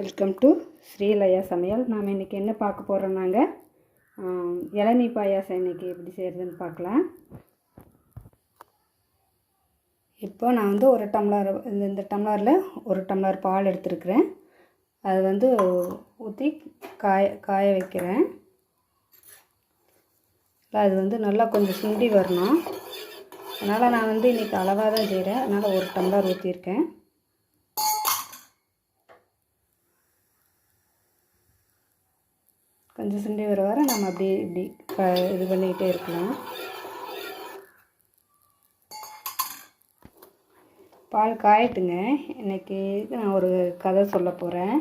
Welcome to Srilaya சமையல். நாம் இன்றைக்கி என்ன பார்க்க போகிறோம்னாங்க இளநீ பாயாசம் இன்றைக்கி எப்படி செய்கிறதுன்னு பார்க்கலாம். இப்போ நான் வந்து ஒரு டம்ளர் இந்த இந்த டம்ளரில் ஒரு டம்ளர் பால் எடுத்துருக்குறேன். அது வந்து ஊற்றி காய காய வைக்கிறேன். அது வந்து நல்லா கொஞ்சம் சுண்டி வரணும். அதனால் நான் வந்து இன்றைக்கி அளவாக தான் செய்கிறேன் அதனால் ஒரு டம்ளர் ஊற்றிருக்கேன் கொஞ்சம் சுண்டி வர வர நம்ம அப்படியே இப்படி க இது பண்ணிக்கிட்டே இருக்கலாம். பால் காயட்டுங்க. இன்றைக்கி நான் ஒரு கதை சொல்ல போகிறேன்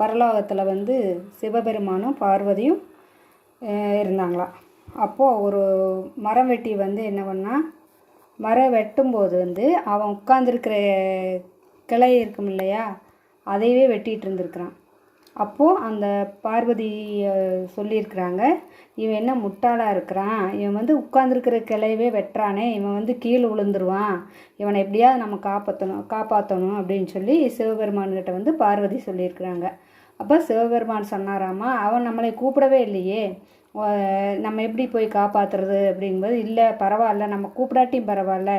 பரலோகத்தில் வந்து சிவபெருமானும் பார்வதியும் இருந்தாங்களாம் அப்போது ஒரு மரம் வெட்டி வந்து என்ன பண்ணால் மரம் வெட்டும்போது வந்து அவன் உட்காந்துருக்கிற கிளை இருக்கும் இல்லையா அதையவே வெட்டிகிட்டு இருந்திருக்கிறான். அப்போது அந்த பார்வதி சொல்லியிருக்கிறாங்க இவன் என்ன முட்டாளாக இருக்கிறான்? இவன் வந்து உட்காந்துருக்கிற கிளையவே வெட்டுறானே. இவன் வந்து கீழே விழுந்துருவான். இவனை எப்படியாவது நம்ம காப்பாற்றணும் காப்பாற்றணும் அப்படின்னு சொல்லி சிவபெருமான்கிட்ட வந்து பார்வதி சொல்லியிருக்கிறாங்க. அப்போ சிவபெருமான் சொன்னாராமா அவன் நம்மளை கூப்பிடவே இல்லையே. நம்ம எப்படி போய் காப்பாற்றுறது அப்படிங்கும்போது இல்லை பரவாயில்ல. நம்ம கூப்பிடாட்டியும் பரவாயில்ல.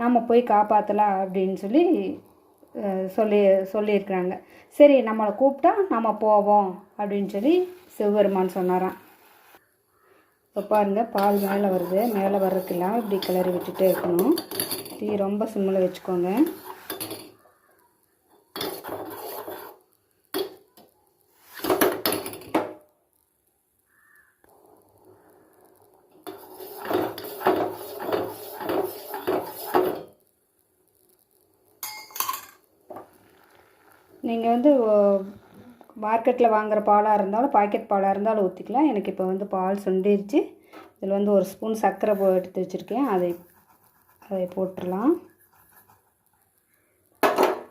நாம் போய் காப்பாற்றலாம் அப்படின்னு சொல்லி சொல்லி சொல்லியிருக்கிறாங்க. சரி நம்மளை கூப்பிட்டா நம்ம போவோம் அப்படின்னு சொல்லி சிவபெருமான் சொன்னாராம். இப்போ பாருங்கள் பால் மேலே வருது. மேலே வர்றதுக்கெல்லாம் இப்படி கிளறி விட்டுட்டே இருக்கணும். தீ ரொம்ப சிம்மில் வச்சுக்கோங்க. நீங்கள் வந்து மார்க்கெட்டில் வாங்குகிற பாலாக இருந்தாலும் பாக்கெட் பாலாக இருந்தாலும் ஊற்றிக்கலாம் எனக்கு இப்போ வந்து பால் சுண்டிருச்சு. இதில் வந்து ஒரு ஸ்பூன் சர்க்கரை போ எடுத்து வச்சுருக்கேன். அதை அதை போட்டுடலாம்.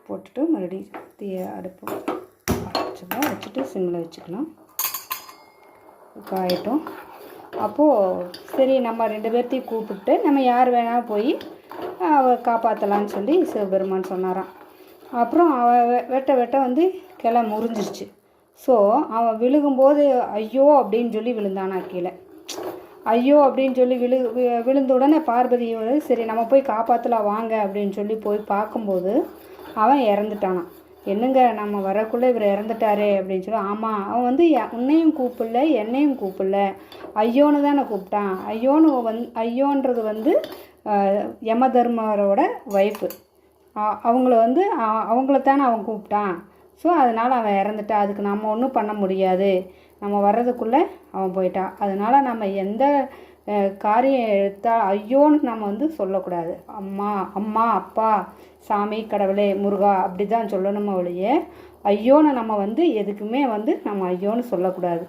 போட்டுட்டு மறுபடியும் தீய அடுப்பு வச்சுக்கலாம் வச்சுட்டு சிம்மில் வச்சுக்கலாம். காயட்டும் அப்போது சரி நம்ம ரெண்டு பேர்த்தையும் கூப்பிட்டு நம்ம யார் வேணால் போய் அவ காப்பாற்றலான்னு சொல்லி சிவபெருமான் சொன்னாராம். அப்புறம் அவன் வெட்ட வெட்ட வந்து கிளை முறிஞ்சிருச்சு. ஸோ அவன் விழுகும்போது ஐயோ அப்படின்னு சொல்லி விழுந்தானா கீழே. ஐயோ அப்படின்னு சொல்லி விழு வி- விழுந்த உடனே பார்வதியோட சரி நம்ம போய் காப்பாற்றலாம் வாங்க அப்படின்னு சொல்லி போய் பார்க்கும்போது அவன் இறந்துட்டானான் என்னங்க நம்ம வரக்குள்ளே இவர் இறந்துட்டாரே அப்படின்னு சொல்லி ஆமாம் அவன் வந்து உன்னையும் கூப்பிடல என்னையும் கூப்பிடல. ஐயோன்னு தானே கூப்பிட்டான். ஐயோன்னு வந் ஐயோன்றது வந்து அஹ், யமதர்மரோட ஒய்ஃபு அவங்கள வந்து அ- அவன் கூப்பிட்டான். ஸோ அதனால் அவன் இறந்துட்டான். அதுக்கு நம்ம ஒன்றும் பண்ண முடியாது. நம்ம வர்றதுக்குள்ளே அவன் போயிட்டான். அதனால் நம்ம எந்த காரியம் எடுத்தால் ஐயோன்னு நம்ம வந்து சொல்லக்கூடாது. அம்மா அம்மா அப்பா சாமி கடவுளே முருகா அப்படி தான் சொல்லணுமே ஒழிய ஐயோன்னு நம்ம வந்து எதுக்குமே வந்து நம்ம ஐயோன்னு சொல்லக்கூடாது.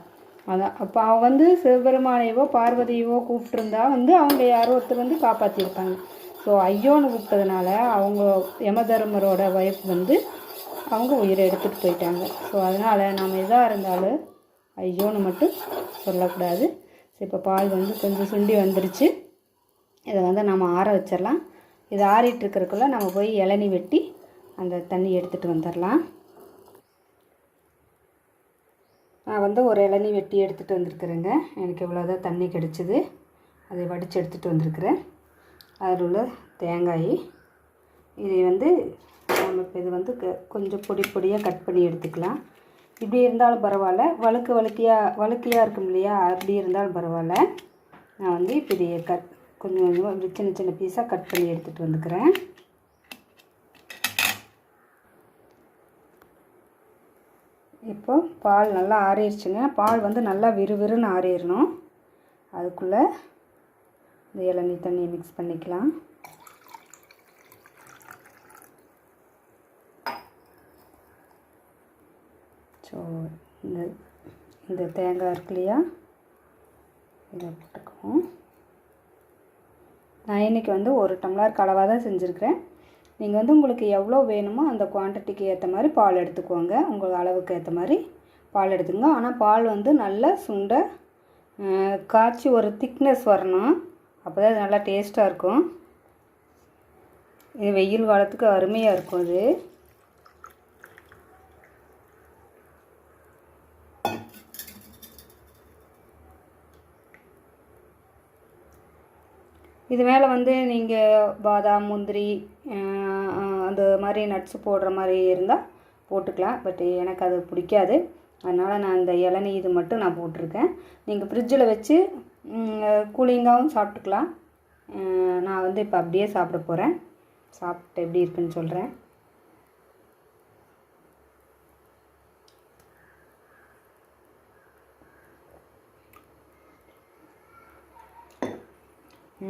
அதான். அப்போ அவன் வந்து சிவபெருமானையவோ பார்வதியவோ கூப்பிட்டுருந்தா வந்து அவங்க யாரோ ஒருத்தர் வந்து காப்பாற்றிருப்பாங்க ஸோ ஐயோன்னு கூப்பிட்டதுனால அவங்க யமதர்மரோட ஒய்ஃப் வந்து அவங்க உயிரை எடுத்துகிட்டு போயிட்டாங்க. ஸோ அதனால் நாம் எதாக இருந்தாலும் ஐயோன்னு மட்டும் சொல்லக்கூடாது. ஸோ இப்போ பால் வந்து கொஞ்சம் சுண்டி வந்துருச்சு. இதை வந்து நம்ம ஆற வச்சிடலாம் இது ஆறிட்டுருக்கிறதுக்குள்ளே நம்ம போய் இளநி வெட்டி அந்த தண்ணி எடுத்துகிட்டு வந்துடலாம் நான் வந்து ஒரு இளநி வெட்டி எடுத்துகிட்டு வந்திருக்கிறேங்க. எனக்கு இவ்வளோதான் தண்ணி கிடச்சிது. அதை வடித்து எடுத்துகிட்டு வந்திருக்கிறேன். அதில் உள்ள தேங்காய் இதை வந்து நம்ம இப்போ இது வந்து க- கொஞ்சம் பொடி பொடியாக கட் பண்ணி எடுத்துக்கலாம். இப்படி இருந்தாலும் பரவாயில்ல. வழுக்கு வழுக்கியாக வழுக்கியாக இருக்கும் இல்லையா? அப்படி இருந்தாலும் பரவாயில்ல. நான் வந்து இப்போ இதை கட் கொஞ்சம் கொஞ்சமாக இப்படி சின்ன சின்ன பீஸாக கட் பண்ணி எடுத்துகிட்டு வந்துக்கிறேன். இப்போ பால் நல்லா ஆறிடுச்சுங்க. பால் வந்து நல்லா விறுவிறுன்னு ஆறிடணும். அதுக்குள்ளே இந்த இளநீ தண்ணியை மிக்ஸ் பண்ணிக்கலாம். ஸோ இந்த இந்த தேங்காய் இருக்கு இல்லையா? இதை போட்டுக்குவோம். நான் இன்றைக்கி வந்து ஒரு டம்ளர் கலவாக தான் செஞ்சுருக்கிறேன். நீங்கள் வந்து உங்களுக்கு எவ்வளோ வேணுமோ அந்த குவான்டிட்டிக்கு ஏற்ற மாதிரி பால் எடுத்துக்கோங்க. உங்கள் அளவுக்கு ஏற்ற மாதிரி பால் எடுத்துக்கோங்க. ஆனால் பால் வந்து நல்லா சுண்ட காய்ச்சி ஒரு திக்னஸ் வரணும். அப்போ தான் அது நல்லா டேஸ்ட்டாக இருக்கும். இது வெயில் காலத்துக்கு அருமையாக இருக்கும் அது. இது மேலே வந்து நீங்கள் பாதாம் முந்திரி அந்த மாதிரி நட்ஸு போடுற மாதிரி இருந்தால் போட்டுக்கலாம். பட் எனக்கு அது பிடிக்காது. அதனால் நான் இந்த இளநீ இது மட்டும் நான் போட்டிருக்கேன். நீங்கள் ஃப்ரிட்ஜில் வச்சு கூலிங்காகவும் சாப்பிட்டுக்கலாம். நான் வந்து இப்போ அப்படியே சாப்பிட போகிறேன் சாப்பிட்டு எப்படி இருக்குன்னு சொல்கிறேன்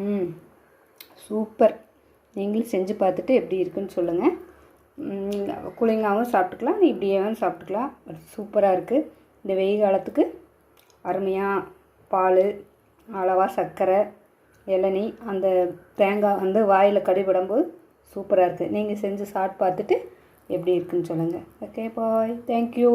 ம் சூப்பர். நீங்களும் செஞ்சு பார்த்துட்டு எப்படி இருக்குன்னு சொல்லுங்கள் கூலிங்காகவும் சாப்பிட்டுக்கலாம். நீ சாப்பிட்டுக்கலாம். சூப்பராக இருக்குது இந்த வெயில் காலத்துக்கு அருமையாக பால் அளவாக சர்க்கரை இளநீ அந்த தேங்காய் வந்து வாயில் கடிபடும்போது சூப்பராக இருக்குது நீங்கள் செஞ்சு சாப்பிட்டு பார்த்துட்டு எப்படி இருக்குன்னு சொல்லுங்கள் ஓகே பாய் தேங்க்யூ